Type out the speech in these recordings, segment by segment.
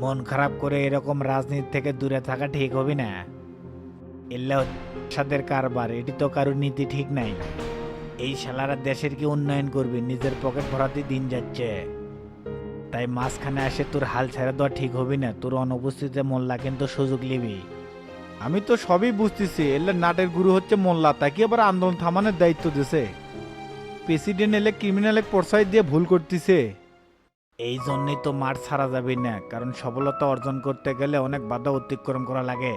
মন খারাপ করে এরকম রাজনীতি থেকে দূরে থাকা ঠিক হবে না। এল্লা সাদের কারবার, এটি তো কারোর নীতি ঠিক নাই। এই শালারা দেশের কি উন্নয়ন করবে? নিজের পকেট ভরাতে দিন যাচ্ছে। তাই মাঝখানে আসে তোর হাল ছেড়ে দেওয়া ঠিক হবে না। তোর অনুপস্থিতিতে মোল্লা কিন্তু সুযোগ নিবি। আমি তো সবই বুঝতেছি। এলে নাটের গুরু হচ্ছে মোল্লা, তাকে আবার আন্দোলন থামানোর দায়িত্ব দিছে। প্রেসিডেন্ট এলে ক্রিমিনালে প্রশ্রয় দিয়ে ভুল করতেছে। এই জন্যই তো মাঠ ছাড়া যাবে না, কারণ সফলতা অর্জন করতে গেলে অনেক বাধা অতিক্রম করা লাগে।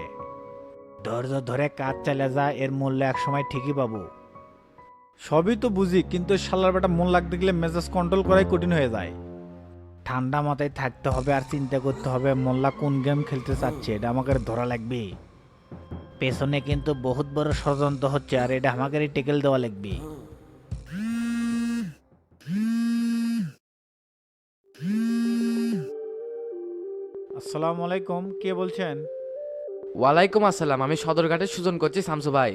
ধৈর্য ধরে কাজ চালিয়ে যা, এর মূল্য একসময় ঠিকই পাবো। সবই তো বুঝি, কিন্তু শালার বেটা মন লাগতে গেলে মেজাজ কন্ট্রোল করাই কঠিন হয়ে যায়। ঠান্ডা মাথায় থাকতে হবে আর চিন্তা করতে হবে, মোল্লা কোন গেম খেলতে চাচ্ছে, এটা আমাকে ধরা লাগবে। পেছনে কিন্তু বহুত বড় ষড়যন্ত্র হচ্ছে, আর এটা আমাকে টেকেল দেওয়া লাগবে। আসসালামু আলাইকুম কে বলছেন? ওয়ালাইকুম আসসালাম আমি সদরঘাটে সুজন করছি শামসু ভাই।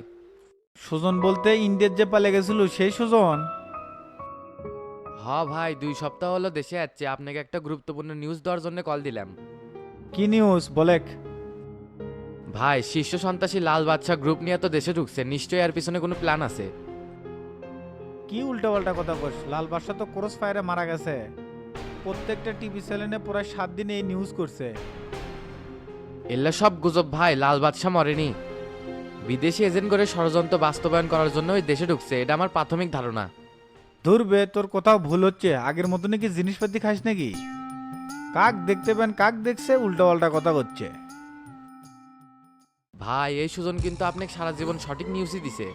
সুজন বলতে ইন্ডিয়ার যে পালে গেছিল সেই সুজন? হ ভাই দুই সপ্তাহ হলো দেশে যাচ্ছে আপনাকে একটা গুরুত্বপূর্ণ নিউজ দেওয়ার জন্য কল দিলাম। কি নিউজ বলেক। ভাই শীর্ষ সন্ত্রাসী লাল বাদশা গ্রুপ নিয়ে তো দেশে ঢুকছে নিশ্চয়ই এর পিছনে কোনো প্ল্যান আছে? কি উল্টাপাল্টা কথা কস লাল বাদশা তো ক্রস ফায়ারে মারা গেছে। প্রত্যেকটা টিভি চ্যানেলে প্রায় সাত দিনে এই নিউজ করছে। এল্লা সব গুজব ভাই লাল বাদশা মরেনি। বিদেশি এজেন্ট করে ষড়যন্ত্র বাস্তবায়ন করার জন্য ওই দেশে ঢুকছে এটা আমার প্রাথমিক ধারণা। ধরবে তোর কোথাও ভুল হচ্ছে আগের মতো নাকি জিনিসপাতি খাস নাকি? কাক দেখতে পেন কাক দেখছে উল্টাপাল্টা কথা করছে। ভাই এই সুজন কিন্তু আপনাকে সারা জীবন সঠিক নিউজই দিছে।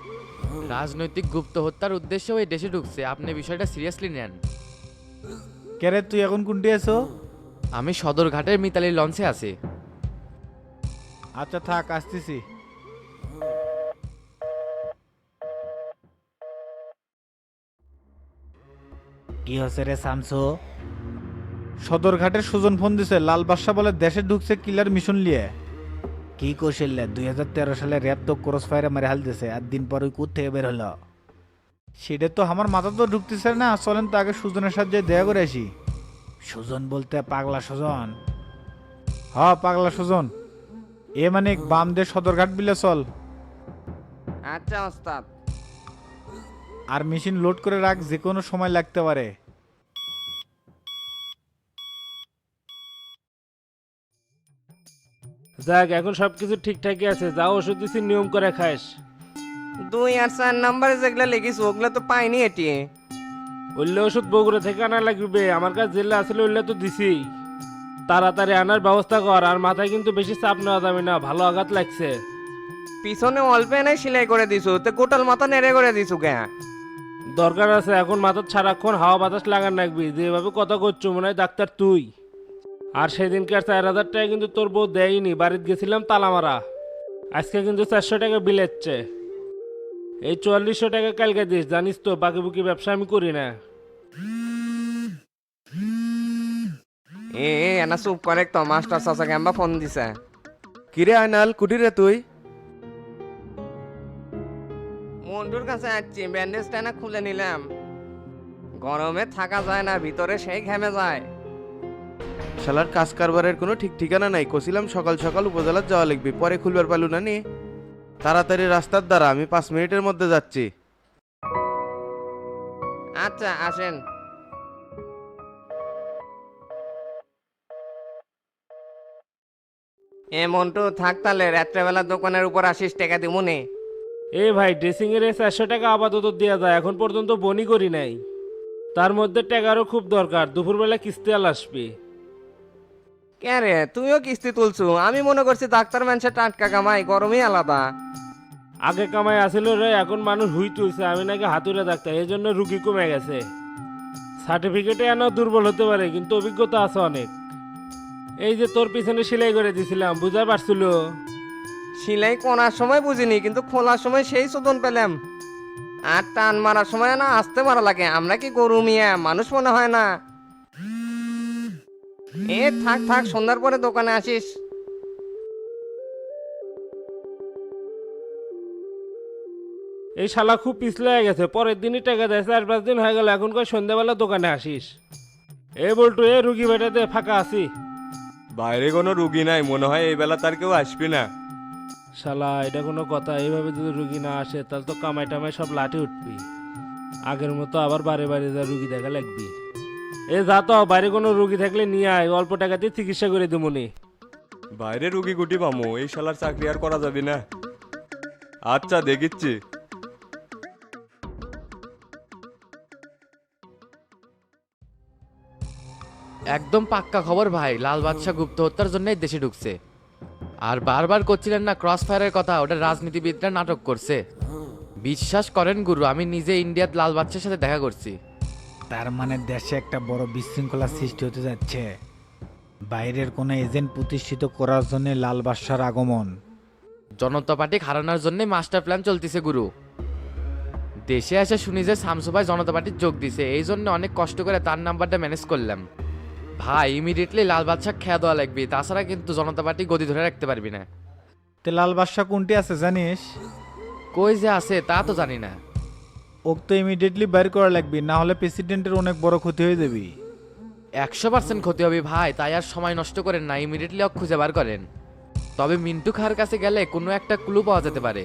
রাজনৈতিক গুপ্ত হত্যার উদ্দেশ্যে ওই দেশে ঢুকছে আপনি বিষয়টা সিরিয়াসলি নেন। কেরে তুই এখন কোনটি আছো? আমি সদরঘাটের মিতালি লঞ্চে আছি। আচ্ছা থাক আসতেছি। কি হচ্ছে রে শামসু সদরঘাটের সুজন ফোন দিছে লাল বাদশা বলে দেশে ঢুকছে কিলার মিশন লিয়ে কি কৌশল্য দুই হাজার তেরো সালে র্যাব তো ক্রস ফায়ারে মারে হাল দিছে আর দিন পর ওই কুত থেকে বের হলো। সেটা তো আমার মাথা তো ঢুকতেছে না। চলেন তো আগে সুজনের সাথে দেয়া করে আসি। সুজন বলতে পাগলা সুজন। হ পাগলা সুজন। এ মানে বাম দে সদরঘাট বিলে চল। আচ্ছা ওস্তাদ। আর মেশিন লোড করে রাখ যে কোনো সময় লাগতে পারে। যাক এখন সবকিছু ঠিকঠাকই আছে। যা ওষুধ দিছি নিয়ম করে খাস। দুই আর চার নাম্বারে যেগুলো লেগেছে ওগুলো তো পাইনি এটি। ওইলে ওষুধ বগুড়া থেকে আনা লাগবে। আমার কাছে জেলে আসলে ওইলে তো দিছি। তাড়াতাড়ি আনার ব্যবস্থা কর আর মাথায় কিন্তু বেশি চাপ নেওয়া যাবে না ভালো আঘাত লাগছে। পিছনে অল্প এনে সেলাই করে দিছু তো গোটাল মাথা নেড়ে করে দিছু কে দরকার আছে এখন মাথার সারাক্ষণ হাওয়া বাতাস লাগান রাখবি যেভাবে কথা করছ মনে হয় ডাক্তার তুই। আর সেদিনকার চার হাজার টাকা কিন্তু তোর বউ দেয়নি বাড়িতে গেছিলাম তালা মারা। আজকে কিন্তু চারশো টাকা বিলেচ্ছে এই চুয়াল্লিশশো টাকা কালকে দিস জানিস তো বাকি বুকি ব্যবসা আমি করি না। এ এ, এনা চুপ করে তো মাস্টার চাচা কেমবা ফোন দিছে। কিরে আয়নাল কুটিরে তুই? মন্টুর কাছে আসছি ব্যান্ডেজটা না খুলে নিলাম। গরমে থাকা যায় না ভিতরে সেই ঘেমে যায়। শালার কাজ কারবারের কোনো ঠিক ঠিকানা নাই কছিলাম সকাল সকাল উপজেলার যাওয়া লিখবি পরে খুলবার পালু না নি? তাড়াতাড়ি রাস্তার দ্বারা আমি পাঁচ মিনিটের মধ্যে যাচ্ছি। আচ্ছা আসেন। এ মন্টু থাক তাহলে রাত্রেবেলা দোকানের উপর আসিস টাকা দিব নে। এ ভাই ড্রেসিং এর চারশো টাকা আপাতত দেওয়া যায় এখন পর্যন্ত বনি করি নাই। তার মধ্যে টাকারও খুব দরকার দুপুরবেলা কিস্তি আল আসবে। কে রে? তুইও কিস্তি তুলছু। আমি মনে করছি ডাক্তার মানুষের টাটকা কামাই গরমই আলাদা। আগে কামাই আসিল রে এখন মানুষ হুই তুলছে আমি নাকি হাতুড়ে ডাক্তার এই জন্য রুগী কমে গেছে। সার্টিফিকেটে এনে দুর্বল হতে পারে কিন্তু অভিজ্ঞতা আছে অনেক। এই যে তোর পিছনে সেলাই করে দিছিলাম বুঝা পারছিল? সিলাই কোনার সময় বুঝিনি কিন্তু খোলার সময় সেই শোধন পেলাম। আর টান মারার সময় না আসতে মারা লাগে আমরা কি গরু মিয়া? মানুষ মনে হয় না। এ থাক থাক সন্ধ্যার পরে দোকানে আসিস। এই শালা খুব পিছলে হয়ে গেছে পরের দিনই টাকা দেয় চার পাঁচ দিন হয়ে গেল এখন কয় সন্ধ্যাবেলা দোকানে আসিস? এ বলটু এ রুগী বেটাতে ফাঁকা আছি। বাইরে কোনো রুগী নাই মনে হয় এই বেলা তার কেউ আসবে না। শালা এটা কোনো কথা এইভাবে যদি রুগী না আসে তাহলে তো কামাই টামাই সব লাঠি উঠবি। আগের মতো আবার বারে বারে যা রুগী দেখা লাগবি। এ যা তো বাইরে কোনো রুগী থাকলে নিয়ে আয় অল্প টাকাতে চিকিৎসা করে দেবনি বাইরে রুগী গুটি পামো এই শালার চাকরি আর করা যাবে না। আচ্ছা দেখিচ্ছি। একদম পাক্কা খবর ভাই লাল বাদশাহ গুপ্ত হত্যার জন্যই দেশে ঢুকছে। আর বারবার করছিলেন না ক্রস ফায়ারের কথা ওটা রাজনীতিবিদরা নাটক করছে। বিশ্বাস করেন গুরু আমি নিজে ইন্ডিয়াত লাল বাদশার সাথে দেখা করছি। তার মানে দেশে একটা বড় বিশৃঙ্খলা সৃষ্টি হতে যাচ্ছে। বাইরের কোনো এজেন্ট প্রতিষ্ঠিত করার জন্য লাল বাদশার আগমন। জনতা পার্টি হারানোর জন্য মাস্টার প্ল্যান চলতেছে গুরু। দেশে এসে শুনি যে শামসুভাই জনতা পার্টির যোগ দিছে এই জন্য অনেক কষ্ট করে তার নাম্বারটা ম্যানেজ করলাম। ভাই ইমিডিয়েটলি লাল বাদশাহ খেয়া দেওয়া লাগবে তাছাড়া কিন্তু জনতা পার্টি গদি ধরে রাখতে পারবি না। তে লাল বাদশা কোনটি আছে জানিস? কই যে আছে তা তো জানি না। ওক তো ইমিডিয়েটলি বাইর করা লাগবে না হলে প্রেসিডেন্টের অনেক বড় ক্ষতি হয়ে যাবি। একশো পার্সেন্ট ক্ষতি হবে ভাই তাই আর সময় নষ্ট করেন না ইমিডিয়েটলি অক খুঁজে বার করেন। তবে মিন্টু খার কাছে গেলে কোনো একটা ক্লু পাওয়া যেতে পারে।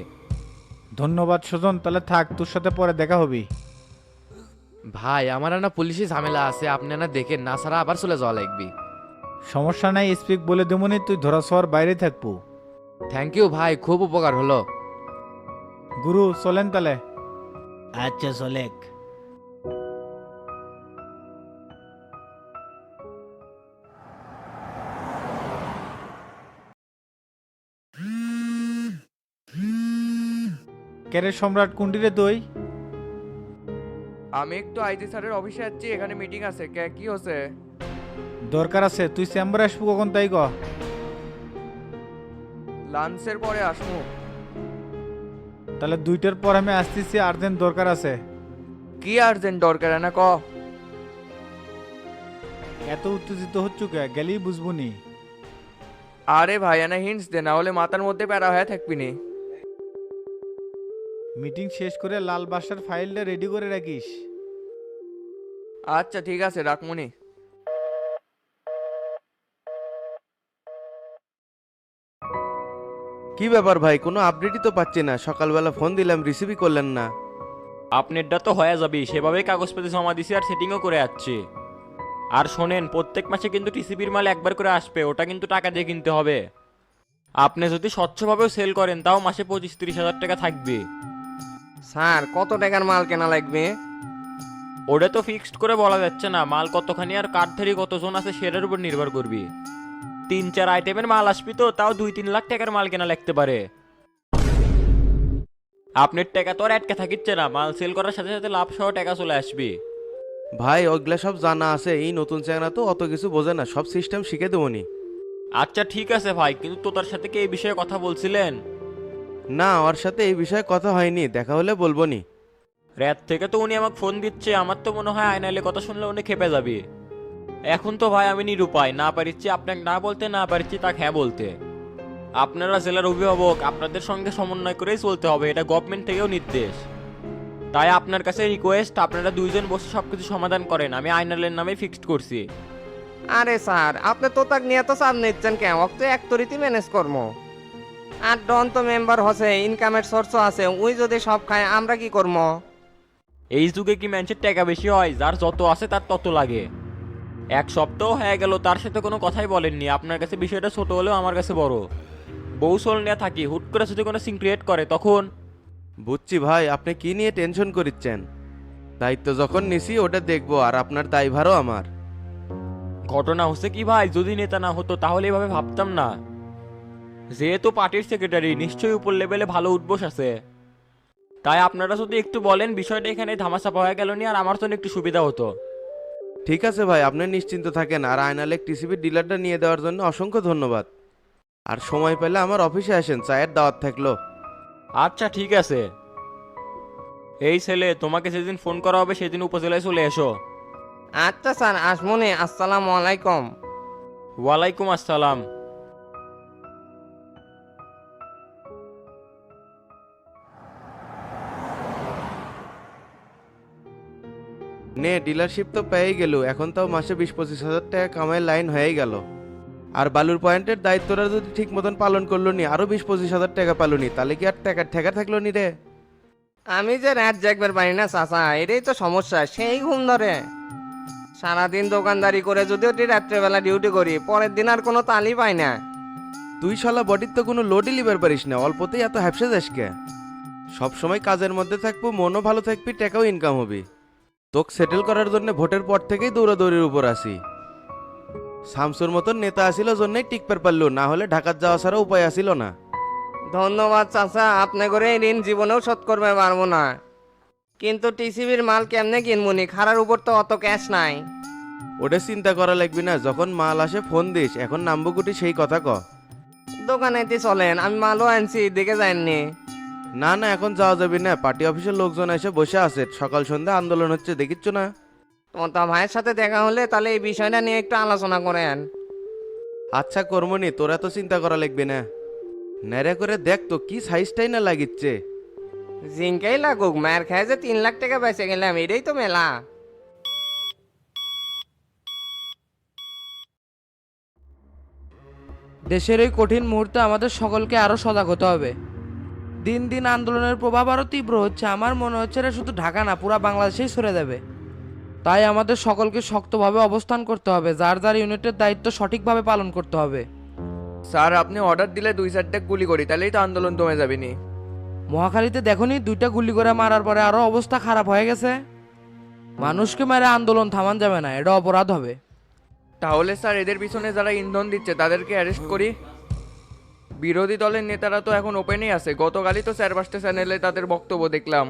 ধন্যবাদ সুজন তাহলে থাক তোর সাথে পরে দেখা হবি। ভাই আমার না পুলিশি ঝামেলা আছে আপনি না দেখেন না ছাড়া আবার চলে যাওয়া লাগবে। সমস্যা নাই স্পিক বলে দেবনি তুই ধরা শোয়ার বাইরে থাকব। থ্যাংক ইউ ভাই খুব উপকার হলো। গুরু চলেন তাহলে। আচ্ছা সোলেক ক্যারের সম্রাট কুন্ডিরে তুই আমি একটু আইজি স্যারের অফিসে যাচ্ছি এখানে মিটিং আছে। কে কি হচ্ছে? দরকার আছে তুই চেম্বারে আসব কখন তাই ক? লাঞ্চের পরে আসমু তাহলে দুইটার পর আমি আসতেছি আর্জেন্ট দরকার আছে। কি আর্জেন্ট দরকার না ক? এত উত্তেজিত হচ্ছু কে? গেলেই বুঝব নি। আরে ভাই না হিন্টস দে না হলে মাথার মধ্যে প্যারা হয়ে থাকবি নি। মিটিং শেষ করে লাল বাসার ফাইলটা রেডি করে রাখিস। আচ্ছা ঠিক আছে রাখমুনি কি ব্যাপার ভাই? কোনো আপডেটই তো পাচ্ছি না। সকালবেলা ফোন দিলাম রিসিভই করলেন না। আপনারটা তো হয়ে যাবে সেভাবেই কাগজপাতি জমা দিছি আর সেটিংও করে যাচ্ছি। আর শোনেন প্রত্যেক মাসে কিন্তু টিসিবির মাল একবার করে আসবে। ওটা কিন্তু টাকা দিয়ে কিনতে হবে। আপনি যদি স্বচ্ছভাবেও সেল করেন তাও মাসে পঁচিশ তিরিশ হাজার টাকা থাকবে। স্যার কত টাকার মাল কেনা লাগবে? ওটা তো ফিক্সড করে বলা যাচ্ছে না। মাল কতখানি আর কার্ডধারি কতজন আছে সেটার উপর নির্ভর করবি। তিন চার আইটেমের মাল আসবি তো তাও দুই তিন লাখ টাকার মাল কেনা লাগতে পারে। আপনার টাকা তো আর আটকে থাকিচ্ছে না মাল সেল করার সাথে সাথে লাভ সহ টাকা চলে আসবি। ভাই ওগুলা সব জানা আছে এই নতুন চ্যাংরা তো অত কিছু বোঝে না সব সিস্টেম শিখে দেবনি আচ্ছা ঠিক আছে ভাই কিন্তু তোতার সাথে কি এই বিষয়ে কথা বলছিলেন? না ওর সাথে এই বিষয়ে কথা হয়নি দেখা হলে বলব নি। রাত থেকে তো উনি আমাকে ফোন দিচ্ছে আমার তো মনে হয় আয়নালে কথা শুনলে উনি খেপে যাবে। এখন তো ভাই আমি নিরুপায় না পারিচ্ছি আপনাকে না বলতে না পারিচ্ছি তাকে হ্যাঁ বলতে। আপনারা জেলার অভিভাবক আপনাদের সঙ্গে সমন্বয় করেই চলতে হবে এটা গভর্নমেন্ট থেকেও নির্দেশ। তাই আপনার কাছে রিকোয়েস্ট আপনারা দুইজন বসে সব কিছু সমাধান করেন আমি আইনালের নামে ফিক্সড করছি। আরে স্যার আপনি তো তাক নিয়ে তো চাপ নিচ্ছেন কেন? অক্ত এক তরিতে ম্যানেজ কর্ম। আর ডন তো মেম্বার হসে ইনকামের সোর্সও আছে উই যদি সব খায় আমরা কি করব এই যুগে কি মানুষের টাকা বেশি হয়? যার যত আছে তার তত লাগে। এক সপ্তাহ হয়ে গেল তার সাথে কোনো কথাই বলেননি। আপনার কাছে বিষয়টা ছোট হলেও আমার কাছে বড়। বউ সোল নিয়ে থাকি হুট করে যদি কোনো সিং ক্রিয়েট করে তখন? বুঝছি ভাই আপনি কি নিয়ে টেনশন করিচ্ছেন? দায়িত্ব যখন নিছি ওটা দেখব আর আপনার দায়ভারও আমার। ঘটনা হচ্ছে কি ভাই যদি নেতা না হতো তাহলে এভাবে ভাবতাম না। যেহেতু পার্টির সেক্রেটারি নিশ্চয়ই উপর লেভেলে ভালো উদ্বোস আছে। তাই আপনারা যদি একটু বলেন বিষয়টা এখানে ধামাচাপা হয়ে গেল নি আর আমার জন্য একটু সুবিধা হতো। ঠিক আছে ভাই আপনি নিশ্চিন্ত থাকেন। আর আয়নালেক টিসিবির ডিলারটা নিয়ে দেওয়ার জন্য অসংখ্য ধন্যবাদ। আর সময় পেলে আমার অফিসে আসেন চায়ের দাওয়াত থাকল। আচ্ছা ঠিক আছে। এই ছেলে তোমাকে যেদিন ফোন করা হবে সেদিন উপজেলায় চলে এসো। আচ্ছা স্যার আসমনি আসসালামু আলাইকুম। ওয়ালাইকুম আসসালাম। নে ডিলারশিপ তো পেয়েই গেল এখন তাও মাসে বিশ পঁচিশ হাজার টাকা কামাই লাইন হয়েই গেল। আর বালুর পয়েন্টের দায়িত্বটা যদি ঠিক মতন পালন করল নি আরও বিশ পঁচিশ হাজার টাকা পালো নি তাহলে কি আর টাকা ঠেকা থাকল নি রে? আমি যে রাত জাগবার পারি না চাচা এটাই তো সমস্যা সেই ঘুম ধরে। সারাদিন দোকানদারি করে যদিও রাত্রেবেলা ডিউটি করি পরের দিন আর কোনো তালি পাই না। তুই শালা বডির তো কোনো লোডই লিবার পারিস না অল্পতেই এত হ্যাপসে যাস কে? সবসময় কাজের মধ্যে থাকব মনও ভালো থাকবি টাকাও ইনকাম হবে। তোকে সেটেল করার জন্য ভোটের পর থেকেই দৌড়াদৌড়ির উপর আসি শামসুর মতন নেতা আসিল জন্যই টিকপার পারল না হলে ঢাকার যাওয়া ছাড়া উপায় আসিল না। ধন্যবাদ চাচা আপনি করে এই ঋণ জীবনেও শোধ করবে পারব না। কিন্তু টিসিবির মাল কেমনে কিনবনি খারার উপর তো অত ক্যাশ নাই। ওটা চিন্তা করা লাগবি না যখন মাল আসে ফোন দিস এখন নামবো গুটি সেই কথা ক। দোকানেতে চলেন আমি মালও আনছি দেখে যাইনি না না এখন যাওয়া যাবে না। পার্টি অফিসের লোকজন এসে বসে আছে। সকাল সন্ধ্যা আন্দোলন হচ্ছে দেখিচ্ছ না? তোমার তা ভাইয়ের সাথে দেখা হলে তাহলে এই বিষয়টা নিয়ে একটু আলোচনা করেন আচ্ছা কর্মনি তোরা তো চিন্তা করা লাগবে না। নেড়ে করে দেখ তো কি সাইজটাই না লাগিচ্ছে। জিঙ্কাই লাগুক মায়ের খায় যে তিন লাখ টাকা বেঁচে গেলাম এটাই তো মেলা। দেশের এই কঠিন মুহূর্তে আমাদের সকলকে আরও সজাগ হতে হবে। দিন দিন আন্দোলনের প্রভাব আরও তীব্র হচ্ছে। আমার মনে হচ্ছে এটা শুধু ঢাকা না পুরা বাংলাদেশেই সরে যাবে। তাই আমাদের সকলকে শক্তভাবে অবস্থান করতে হবে যার যার ইউনিটের দায়িত্ব সঠিকভাবে পালন করতে হবে। স্যার আপনি অর্ডার দিলে দুই চারটে গুলি করি তাহলেই তো আন্দোলন দমে যাবে নি। মহাখালীতে দেখনি দুইটা গুলি করে মারার পরে আরও অবস্থা খারাপ হয়ে গেছে? মানুষকে মেরে আন্দোলন থামান যাবে না এটা অপরাধ হবে। তাহলে স্যার এদের পিছনে যারা ইন্ধন দিচ্ছে তাদেরকে অ্যারেস্ট করি। বিরোধী দলের নেতারা তো এখন ওপেনই আছে। গতকালই তো চার পাঁচটা চ্যানেলে তাদের বক্তব্য দেখলাম।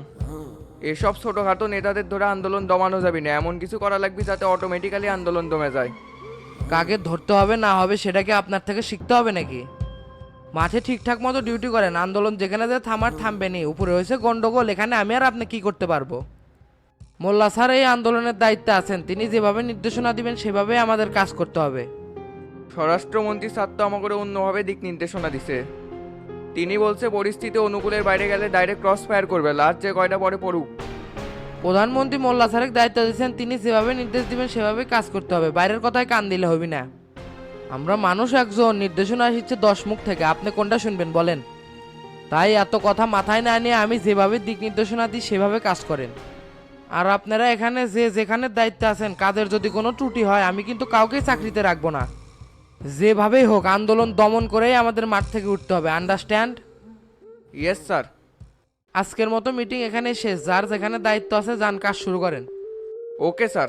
এসব ছোটোখাটো নেতাদের ধরে আন্দোলন দমানো যাবে না। এমন কিছু করা লাগবে যাতে অটোমেটিক্যালি আন্দোলন দমে যায়। কাকে ধরতে হবে, না হবে, সেটাকে আপনার থেকে শিখতে হবে নাকি? মাঠে ঠিকঠাক মতো ডিউটি করেন। আন্দোলন যেখানে যে থামার থামবে নি। উপরে হয়েছে গন্ডগোল। এখানে আমি আর আপনি কি করতে পারব? মোল্লা স্যার এই আন্দোলনের দায়িত্বে আছেন। তিনি যেভাবে নির্দেশনা দিবেন সেভাবে আমাদের কাজ করতে হবে। স্বরাষ্ট্রমন্ত্রী স্যার তো আমাকে অন্যভাবে দিক নির্দেশনা দিছে। তিনি বলছে, পরিস্থিতি অনুকূলের বাইরে গেলে ডাইরেক্ট ক্রস ফায়ার করবে লাস্ট যে কয়টা পরে পড়ুক। প্রধানমন্ত্রী মোল্লা স্যারের দায়িত্ব দিয়েছেন, তিনি যেভাবে নির্দেশ দিবেন, সেভাবে কাজ করতে হবে। বাইরের কথায় কান দিলে হবে না। আমরা মানুষ একজন, নির্দেশনা আসছে দশ মুখ থেকে। আপনি কোনটা শুনবেন, বলেন। তাই এত কথা মাথায় না নিয়ে আমি যেভাবে দিক নির্দেশনা দিই, সেভাবে কাজ করেন। আর আপনারা এখানে যে যেখানে দায়িত্বে আছেন, কাজের যদি কোনো ত্রুটি হয়, আমি কিন্তু কাউকেই চাকরিতে রাখব না। যেভাবেই হোক আন্দোলন দমন করেই আমাদের মাঠ থেকে উঠতে হবে আন্ডারস্ট্যান্ড ইয়েস স্যার আজকের মতো মিটিং এখানে শেষ। যার যেখানে দায়িত্ব আছে যান কাজ শুরু করেন। ওকে স্যার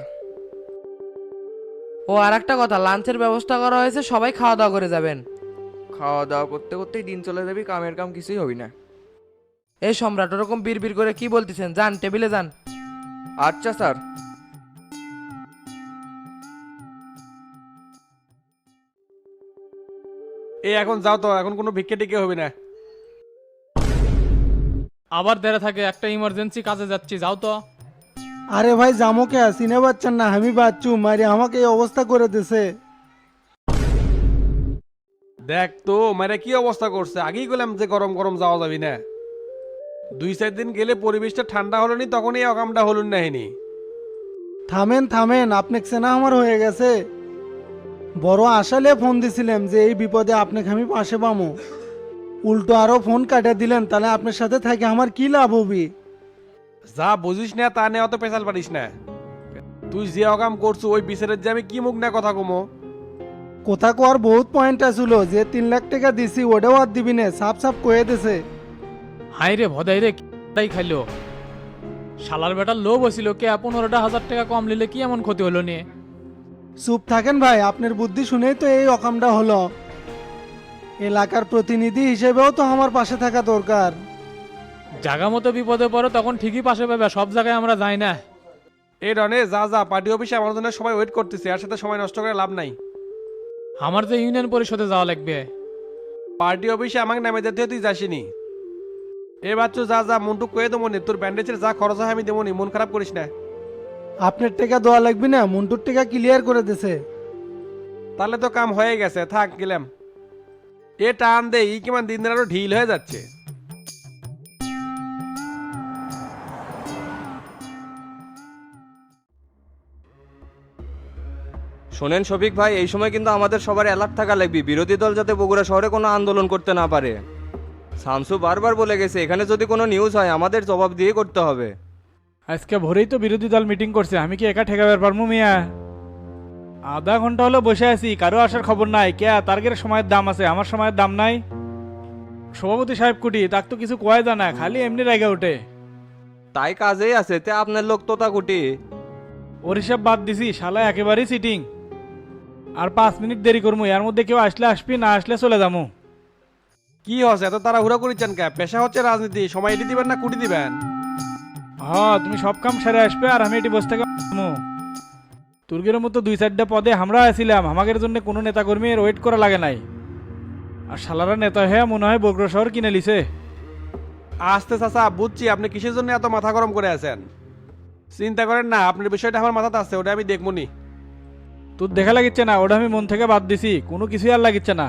ও আর একটা কথা লাঞ্চের ব্যবস্থা করা হয়েছে সবাই খাওয়া দাওয়া করে যাবেন। খাওয়া দাওয়া করতে করতেই দিন চলে যাবি কামের কাম কিছুই হবি না। এই সম্রাট ওরকম বিড় করে কি বলতেছেন? যান টেবিলে যান। আচ্ছা স্যার এই এখন যাও তো এখন কোনো ভিক্ষে টিকে হবে না। আবার দেরে থাকে একটা ইমার্জেন্সি কাজে যাচ্ছি যাও তো। আরে ভাই জামোকে চিনে পাচ্ছেন না আমি বাচ্চু মারি আমাকে এই অবস্থা করে দিছে। দেখ তো মানে কি অবস্থা করছে? আগেই গেলাম যে গরম গরম যাওয়া যাবি না। দুই চার দিন গেলে পরিবেশটা ঠান্ডা হলো নি তখনই অকামটা হলুন নাহিনি। থামেন থামেন আপনি সেনা আমার হয়ে গেছে। বড় আশালে ফোন দিছিলাম যে এই বিপদে আপনাকে আমি পাশে পামো। উল্টো আরও ফোন কাটে দিলেন তাহলে আপনার সাথে থাকে আমার কি লাভ হবি? যা বুঝিস না তা নিয়ে অত পেশাল পারিস না। তুই যে অকাম করছু ওই বিচারের যে আমি কি মুখ না কথা কমো? কোথা কোয়ার বহুত পয়েন্ট আছিল যে তিন লাখ টাকা দিছি ওটাও আর দিবি না সাপ সাপ কয়ে দিছে। হাই রে ভদাই রে তাই খাইলো? শালার বেটার লোভ হয়েছিল কে পনেরোটা হাজার টাকা কম নিলে কি এমন ক্ষতি হলো নিয়ে চুপ থাকেন ভাই আপনার বুদ্ধি শুনেই তো এই অকামটা হলো। এলাকার প্রতিনিধি হিসেবেও তো আমার পাশে থাকা দরকার। জাগা মতো বিপদে পড়ো তখন ঠিকই পাশে পাবে সব জায়গায় আমরা যাই না। এই রনে যা যা পার্টি অফিসে আমার জন্য সবাই ওয়েট করতেছে আর সাথে সময় নষ্ট করে লাভ নাই। আমার যে ইউনিয়ন পরিষদে যাওয়া লাগবে। পার্টি অফিসে আমাকে নামে যেতে তুই যাসিনি। এ বাচ্চু যা যা মনটু কয়ে দেবো তোর ব্যান্ডেজের যা খরচ হয় আমি দেবো নি মন খারাপ করিস না। আপনার টাকা দেওয়া লাগবে না মুন্টুর টাকা ক্লিয়ার করে দিছে। তাহলে তো কাম হয়ে গেছে থাক গেলাম। এ টান দে ই কিমান দিন দিন আরও ঢিল হয়ে যাচ্ছে। শোনেন শফিক ভাই এই সময় কিন্তু আমাদের সবার অ্যালার্ট থাকা লাগবে। বিরোধী দল যাতে বগুড়া শহরে কোনো আন্দোলন করতে না পারে। শামসু বারবার বলে গেছে এখানে যদি কোনো নিউজ হয় আমাদের জবাব দিয়ে করতে হবে। আজকে ভোরেই তো বিরোধী দল মিটিং করছে আমি কি একা ঠেকাবার পারব মিয়া? আধা ঘণ্টা হলো বসে আছি কারও আসার খবর নাই। কে তার্গের সময়ের দাম আছে আমার সময়ের দাম নাই? সভাপতি সাহেব কুটি তাক তো কিছু কয় জানা খালি এমনি রেগে ওঠে। তাই কাজেই আছে তে আপনার লোক তোতাকুটি ওর হিসাব বাদ দিছি শালা একেবারেই সিটিং আর পাঁচ মিনিট দেরি করব এর মধ্যে কেউ আসলে আসবি না আসলে চলে যাব কি হচ্ছে এত তারা তাড়াহুড়া করেছেন কে? পেশা হচ্ছে রাজনীতি সময় এটি দিবেন না কুটি দিবেন? হ্যাঁ তুমি সব কাম সেরে আসবে আর আমি এটি বসে থেকে তুর্গের মতো দুই চারটা পদে আমরা আছিলাম আমাদের জন্য কোনো নেতাকর্মীর ওয়েট করা লাগে নাই। আর শালারা নেতা হয়ে মনে হয় বগ্র শহর কিনে লিছে আস্তে চাচা বুঝছি আপনি কিসের জন্য এত মাথা গরম করে আছেন? চিন্তা করেন না আপনার বিষয়টা আমার মাথাতে আছে ওটা আমি দেখবনি। তোর দেখা লাগিচ্ছে না ওটা আমি মন থেকে বাদ দিছি কোনো কিছুই আর লাগিচ্ছে না।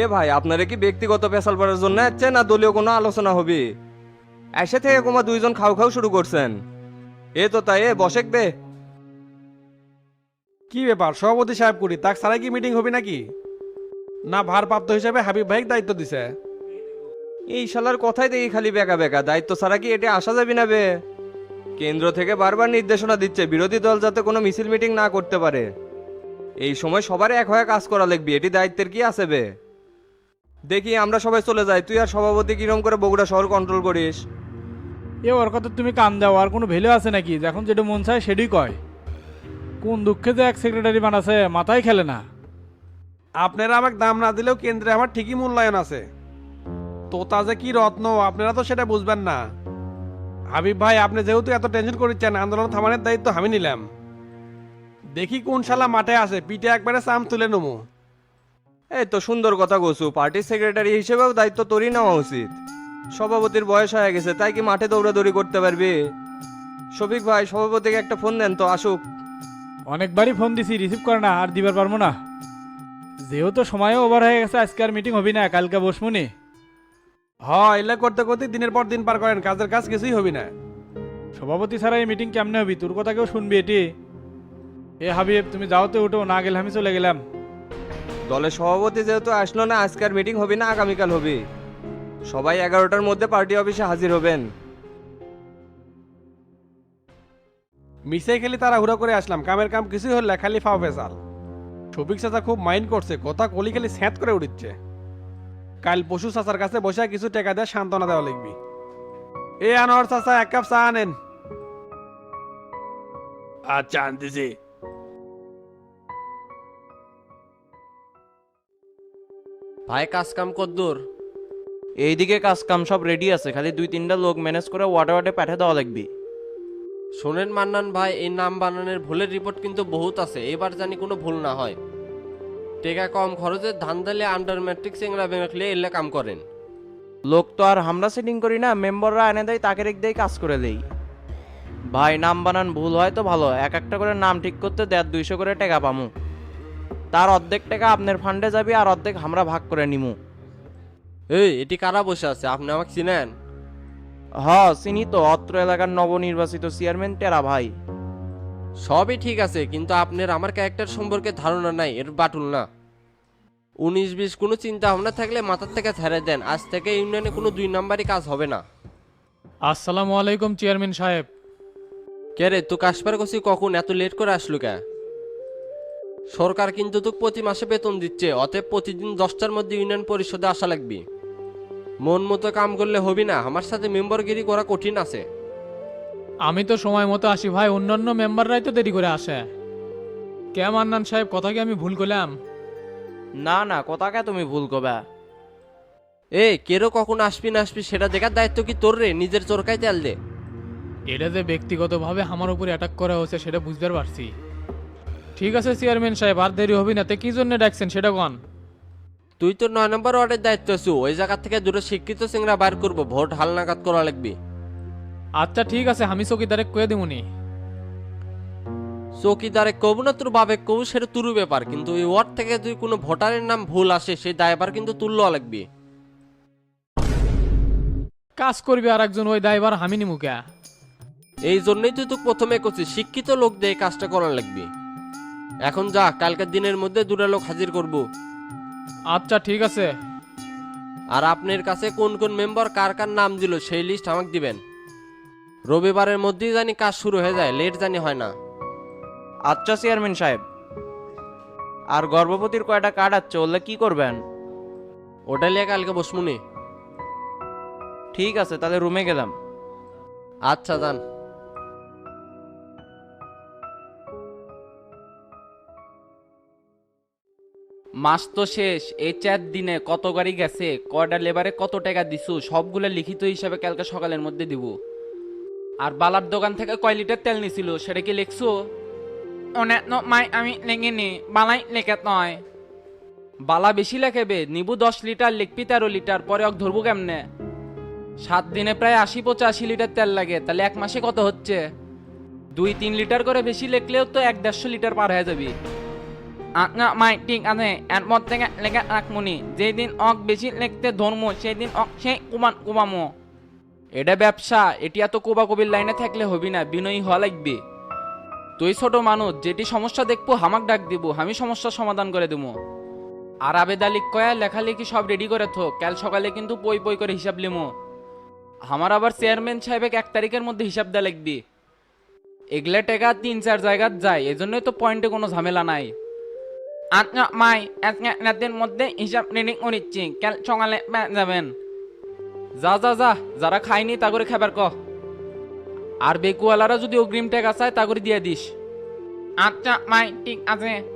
এ ভাই আপনারা কি ব্যক্তিগত পেশাল পাড়ার জন্য যাচ্ছে না দলীয় কোনো আলোচনা হবে? এসে থেকে কোমা দুইজন খাও খাও শুরু করছেন। এ তো তাই এ বসেক দে কি ব্যাপার সভাপতি সাহেব করি তাক ছাড়াই কি মিটিং হবে নাকি? না ভারপ্রাপ্ত হিসাবে হাবিব ভাইকে দায়িত্ব দিছে। এই শালার কথাই দেখি খালি বেকা বেকা দায়িত্ব ছাড়া কি এটা আসা যাবে না বে? কেন্দ্র থেকে বারবার নির্দেশনা দিচ্ছে বিরোধী দল যাতে কোনো মিছিল মিটিং না করতে পারে। এই সময় সবার এক হয়ে কাজ করা লাগবে এটি দায়িত্বের কি আছে বে? দেখি আমরা সবাই চলে যাই তুই আর সভাপতি কিরম করে বগুড়া শহর কন্ট্রোল করিস? এ ওর কথা তুমি কান দাও আর কোনো ভ্যালু আছে নাকি? যখন যেটা মন চায় সেটাই কয়। কোন দুঃখে যে এক সেক্রেটারি বানাছে মাথায় খেলে না। আপনারা আমাকে দাম না দিলেও কেন্দ্রে আমার ঠিকই মূল্যায়ন আছে। তোতা যে কি রত্ন আপনারা তো সেটা বুঝবেন না। হাবিব ভাই আপনি যেহেতু এত টেনশন করছেন আন্দোলন থামানোর দায়িত্ব আমি নিলাম। দেখি কোন শালা মাঠে আছে পিঠে একবারে চাম তুলে নমু এই তো সুন্দর কথা গোসু পার্টির সেক্রেটারি হিসেবেও দায়িত্ব তোরই নেওয়া উচিত। সভাপতির বয়স হয়ে গেছে তাই কি মাঠে দৌড়াদৌড়ি করতে পারবে? শফিক ভাই সভাপতিকে একটা ফোন দেন তো আসুক। অনেকবারই ফোন দিছি রিসিভ করে না আর দিবার পারব না। যেহেতু সময়ও ওভার হয়ে গেছে আজকে আর মিটিং হবি না কালকে বসমুনি হ এলা করতে করতে দিনের পর দিন পার করেন কাজের কাজ কিছুই হবি না। সভাপতি ছাড়া এই মিটিং কেমনে হবি? তোর কথা কেউ শুনবি এটি। এ হাবিব তুমি যাও তো উঠো না গেলে আমি চলে গেলাম। দলের সভাপতি যেহেতু আসলো না আজকের মিটিং হবে না আগামীকাল হবে। সবাই এগারোটার মধ্যে পার্টি অফিসে হাজির হবেন। মিশে খেলি তারা হুড়া করে আসলাম। কামের কাম কিছুই হল খালি ফাও ফেসাল শফিক চাচা খুব মাইন্ড করছে কথা কলি খালি স্যাঁত করে উঠিচ্ছে কাল পশু চাচার কাছে বসে কিছু টাকা দেয় সান্ত্বনা দেওয়া লিখবি। এ আনোয়ার চাচা এক কাপ চা আনেন। আচ্ছা আনতেছি। ভাই কাজ কাম কদ্দুর এইদিকে কাজ কাম সব রেডি আছে খালি দুই তিনটা লোক ম্যানেজ করে ওয়াটে ওয়াটে পাঠিয়ে দেওয়া লাগবে। শোনেন মান্নান ভাই এই নাম বানানোর ভুলের রিপোর্ট কিন্তু বহুত আছে এবার জানি কোনো ভুল না হয়। টেকা কম খরচে ধান দিলে আন্ডার ম্যাট্রিক চেংরা বেংরাখলে এলে কাম করেন। লোক তো আর আমরা সেটিং করি না মেম্বাররা এনে দেয় তাকে রেখ দেয় কাজ করে দেই ভাই নাম বানান ভুল হয় তো ভালো এক একটা করে নাম ঠিক করতে দেড় দুইশো করে টাকা পামু। তার অর্ধেক টাকা আপনার ফান্ডে যাবে আর অর্ধেক আমরা ভাগ করে নিমু। এই এটি কারা বসে আছে? আপনি আমাকে চিনেন? হ চিনি তো। অত্র এলাকার নবনির্বাচিত চেয়ারম্যান টেরা ভাই। সবই ঠিক আছে কিন্তু আপনার আমার ক্যারেক্টার সম্পর্কে ধারণা নাই এর বাটুল না। উনিশ বিশ কোনো চিন্তা ভাবনা থাকলে মাথার থেকে ছেড়ে দেন। আজ থেকে ইউনিয়নে কোনো দুই নাম্বারই কাজ হবে না। আসসালামু আলাইকুম চেয়ারম্যান সাহেব। কে রে তুই কাশপার কছি কখন? এত লেট করে আসলো কে? সরকার কিন্তু তোকে প্রতি মাসে বেতন দিচ্ছে অতএব প্রতিদিন দশটার মধ্যে ইউনিয়ন পরিষদে আসা লাগবে। মন মতো কাম করলে হবি না। আমার সাথে মেম্বারগিরি করা কঠিন আছে। আমি তো সময় মতো আসি ভাই। অন্যান্য মেম্বাররাই তো দেরি করে আসে। কে মান্নান সাহেব কথা কি আমি ভুল করলাম? না না কথাকে তুমি ভুল কবা এ কেরো কখন আসবি না আসবি সেটা দেখার দায়িত্ব কি তোর রে? নিজের চোরকায় তেল দে। এটা যে ব্যক্তিগতভাবে আমার উপর অ্যাটাক করা হয়েছে সেটা বুঝতে পারছি। ঠিক আছে চেয়ারম্যান সাহেব আর দেরি হবি না। তে কি জন্য ডাকছেন সেটা কন? তুই তো নয় নম্বর ওয়ার্ডের দায়িত্ব আছো। ওই জায়গা থেকে দুটো শিক্ষিত সিংরা বার করব। ভোট হালনাগাদ করা লাগবে। আচ্ছা ঠিক আছে আমি চকিদারে কয়ে দিমুনি চৌকিদারে কবু না তোর বাবে কবু সেটা তুরু ব্যাপার। কিন্তু ওই ওয়ার্ড থেকে তুই কোনো ভোটারের নাম ভুল আসে সেই দায়বার কিন্তু তুললো লাগবে। কাজ করবি আর একজন ওই ড্রাইভার হামিনি মুখা এই জন্যই তুই তো প্রথমে করছিস শিক্ষিত লোক দিয়ে কাজটা করা লাগবে। এখন যা কালকের দিনের মধ্যে দুটা লোক হাজির করব। আচ্ছা ঠিক আছে। আর আপনার কাছে কোন কোন মেম্বার কার কার নাম দিল সেই লিস্ট আমাকে দিবেন। রবিবারের মধ্যেই জানি কাজ শুরু হয়ে যায় লেট জানি হয় না। আচ্ছা চেয়ারম্যান সাহেব। আর গর্ভবতীর কয়টা কার্ড আছে ওলে কি করবেন? ওটা নিয়ে কালকে বসমুনি ঠিক আছে তাহলে রুমে গেলাম। আচ্ছা যান। মাস তো শেষ এই চার দিনে কত গাড়ি গেছে কয়টা লেবারে কত টাকা দিছু সবগুলো লিখিত হিসাবে কালকে সকালের মধ্যে দিব। আর বালার দোকান থেকে কয় লিটার তেল নিছিল সেটা কি লিখছো? অনেক মাই আমি লেগিনি বালাই লেখে নয় বালা বেশি লেখাবে নিবু দশ লিটার লিখবি তেরো লিটার পরে অক ধরবো কেমনে? সাত দিনে প্রায় আশি পঁচাশি লিটার তেল লাগে তাহলে এক মাসে কত হচ্ছে? দুই তিন লিটার করে বেশি লেখলেও তো এক দেড়শো লিটার পার হয়ে যাবি। আচ্ছা মাই ঠিক আছে এর মত থেকে লেখা রাখমুনি যেদিন অক বেশি লিখতে ধর্ম সেই দিন অক সে কুমান কুমামো এটা ব্যবসা এটি এত কোবা কবির লাইনে থাকলে হবি না, বিনয়ী হওয়া লাগবে। তুই ছোট মানুষ, যেটি সমস্যা দেখব, হামাক ডাক দিব আমি সমস্যার সমাধান করে দেবো। আর আবেদালিক কয়া লেখালেখি সব রেডি করে থো, কাল সকালে কিন্তু পই পই করে হিসাব লিমো। আমার আবার চেয়ারম্যান সাহেবেক এক তারিখের মধ্যে হিসাব দেওয়া লাগবি। এগুলা টাকা তিন চার জায়গাত যায়, এজন্যই তো পয়েন্টে কোনো ঝামেলা নাই। আচ্ছা মাই আজকে রাতের মধ্যে হিসাব রেডি করিচ্ছি, কাল সকালে পে- যাবেন যা যা যা, যারা খায়নি তা করে খাবার ক। আর বেকুয়ালারা যদি অগ্রিম টাকা চায় তা করে দিয়ে দিস। আচ্ছা মাই ঠিক আছে